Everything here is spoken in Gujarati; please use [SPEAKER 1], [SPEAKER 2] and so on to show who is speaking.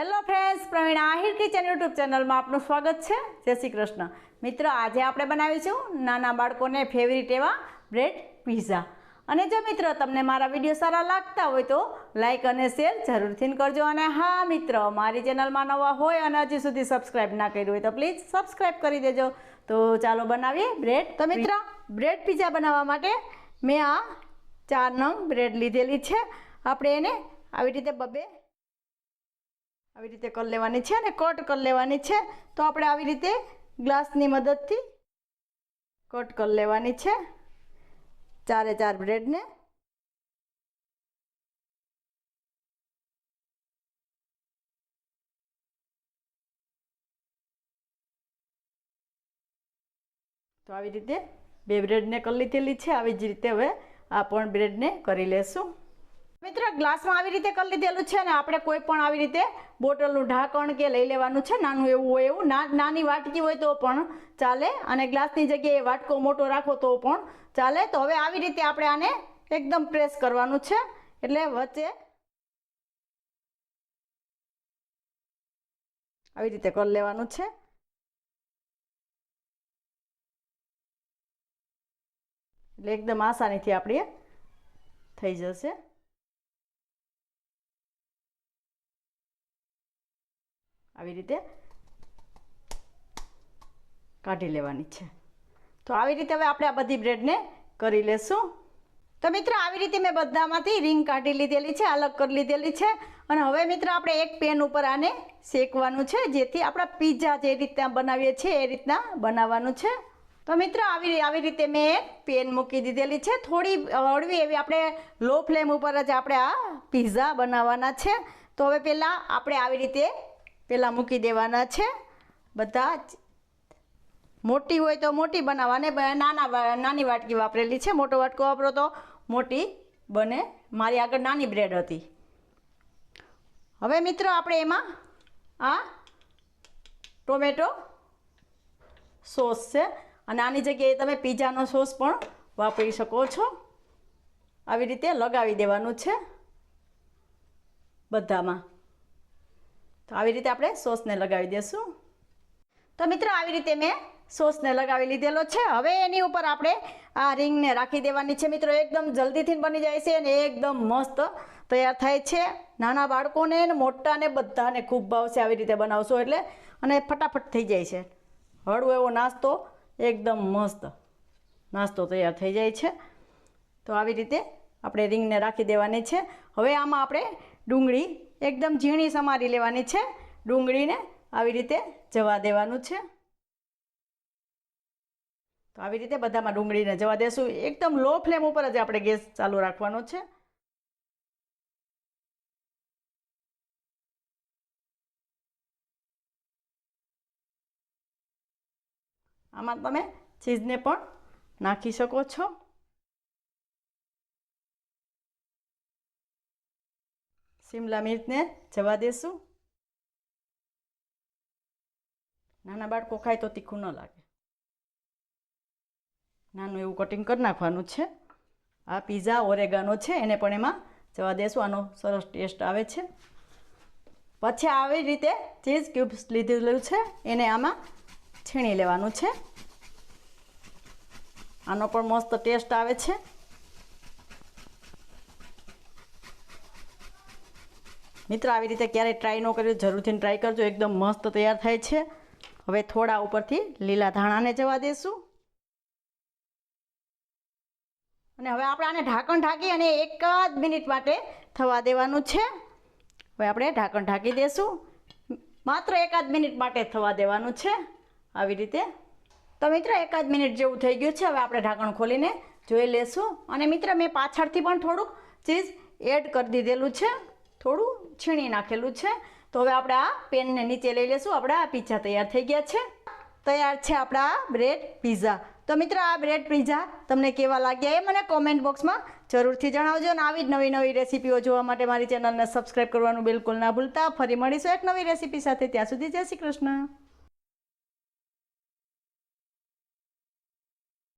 [SPEAKER 1] Hello friends Pravin Ahir kitchen YouTube ચેનલમાં આપનું સ્વાગત છે. જય શ્રી કૃષ્ણ. મિત્રો, આજે આપણે બનાવીશું નાના બાળકોને ફેવરિટ એવા બ્રેડ પીઝા અને જો મિત્રો, તમને મારા વીડિયો સારા લાગતા હોય તો લાઇક અને શેર જરૂરથી કરજો. અને હા, મિત્રો, મારી ચેનલમાં નવા હોય અને હજી સુધી સબસ્ક્રાઈબ ના કર્યું હોય તો પ્લીઝ સબસ્ક્રાઈબ કરી દેજો. તો ચાલો બનાવીએ બ્રેડ તો મિત્રો બ્રેડ પીઝા બનાવવા માટે મેં આ ચાર નંગ બ્રેડ લીધેલી છે. આપણે એને આવી રીતે બબે આવી રીતે કરી લેવાની છે અને કટ કરી લેવાની છે. તો આપણે આવી રીતે ગ્લાસની મદદથી કટ કરી લેવાની છે. ચારે ચાર બ્રેડને. તો આવી રીતે બે બ્રેડને કરી લીધેલી છે. આવી જ રીતે હવે આ પણ બ્રેડને કરી લેશું. મિત્રો, ગ્લાસમાં આવી રીતે કરી લીધેલું છે ને, આપણે કોઈ પણ આવી રીતે બોટલનું ઢાંકણ કે લઈ લેવાનું છે, નાનું એવું હોય એવું નાની વાટકી હોય તો પણ ચાલે, અને ગ્લાસની જગ્યાએ વાટકો મોટો રાખો તો પણ ચાલે. તો હવે આવી રીતે આપણે આને એકદમ પ્રેસ કરવાનું છે, એટલે વચ્ચે આવી રીતે કરી લેવાનું છે. એટલે એકદમ આસાનીથી આપણે થઈ જશે. આવી રીતે કાઢી લેવાની છે. તો આવી રીતે હવે આપણે આ બધી બ્રેડને કરી લેશું. તો મિત્રો, આવી રીતે મેં બધામાંથી રિંગ કાઢી લીધેલી છે, અલગ કરી લીધેલી છે. અને હવે મિત્રો, આપણે એક પેન ઉપર આને શેકવાનું છે, જેથી આપણા પીઝા જે રીતના બનાવીએ છીએ, એ રીતના બનાવવાનું છે. તો મિત્રો, આવી આવી રીતે મેં એક પેન મૂકી દીધેલી છે. થોડી હળવી એવી આપણે લો ફ્લેમ ઉપર જ આપણે આ પીઝા બનાવવાના છે. તો હવે પહેલાં આપણે આવી રીતે પહેલાં મૂકી દેવાના છે. બધા મોટી હોય તો મોટી બનાવવાને નાના નાની વાટકી વાપરેલી છે. મોટો વાટકો વાપરો તો મોટી બને. મારી આગળ નાની બ્રેડ હતી. હવે મિત્રો આપણે એમાં આ ટોમેટો સોસ છે. અને આની જગ્યાએ તમે પીઝાનો સોસ પણ વાપરી શકો છો. આવી રીતે લગાવી દેવાનું છે. બધામાં. તો આવી રીતે આપણે સોસને લગાવી દઈશું તો મિત્રો, આવી રીતે મેં સોસને લગાવી લીધેલો છે. હવે એની ઉપર આપણે આ રિંગને રાખી દેવાની છે. મિત્રો, એકદમ જલ્દીથી બની જાય છે અને એકદમ મસ્ત તૈયાર થાય છે. નાના બાળકોને મોટાને બધાને ખૂબ ભાવશે આવી રીતે બનાવશો એટલે અને ફટાફટ થઈ જાય છે. હળવો એવો નાસ્તો, એકદમ મસ્ત નાસ્તો તૈયાર થઈ જાય છે. તો આવી રીતે આપણે રિંગને રાખી દેવાની છે. હવે આમાં આપણે ડુંગળી એકદમ ઝીણી સમારી લેવાની છે. ડુંગળીને આવી રીતે જવા દેવાનું છે. તો આવી રીતે બધામાં ડુંગળીને જવા દેશું. એકદમ લો ફ્લેમ ઉપર જ આપણે ગેસ ચાલુ રાખવાનો છે. આમાં તમે ચીઝને પણ નાખી શકો છો. શિમલા મિર્ચને જવા દેશું નાના બાળકો ખાય તો તીખું ન લાગે નાનું એવું કટિંગ કરી નાખવાનું છે આ પીઝા ઓરેગાનો છે એને પણ એમાં જવા દેશું આનો સરસ ટેસ્ટ આવે છે પછી આવી રીતે ચીઝ ક્યુબ્સ લીધેલું છે એને આમાં છીણી લેવાનું છે આનો પણ મસ્ત ટેસ્ટ આવે છે મિત્રો, આવી રીતે ક્યારેય ટ્રાય ન કર્યો જરૂરથી ટ્રાય કરજો. એકદમ મસ્ત તૈયાર થાય છે. હવે થોડા ઉપરથી લીલા ધાણાને જવા દઈશું અને હવે આપણે આને ઢાંકણ ઢાંકી અને એક જ મિનિટ માટે થવા દેવાનું છે. હવે આપણે ઢાંકણ ઢાંકી દઈશું માત્ર એકાદ મિનિટ માટે થવા દેવાનું છે. આવી રીતે. તો મિત્ર એકાદ મિનિટ જેવું થઈ ગયું છે. હવે આપણે ઢાંકણ ખોલીને જોઈ લેશું. અને મિત્ર, મેં પાછળથી પણ થોડુંક ચીઝ એડ કરી દીધેલું છે. થોડું છીણી નાખેલું છે. તો હવે આપણે આ પેનને નીચે લઈ લેશું. આપણા આ પીઝા તૈયાર થઈ ગયા છે. તૈયાર છે આપણા બ્રેડ પીઝા તો મિત્રો, આ બ્રેડ પીઝા તમને કેવા લાગ્યા એ મને કોમેન્ટ બોક્સમાં જરૂરથી જણાવજો અને આવી જ નવી નવી રેસીપીઓ જોવા માટે મારી ચેનલને સબસ્ક્રાઈબ કરવાનું બિલકુલ ના ભૂલતા. ફરી મળીશું એક નવી રેસીપી સાથે. ત્યાં સુધી જય શ્રી કૃષ્ણ.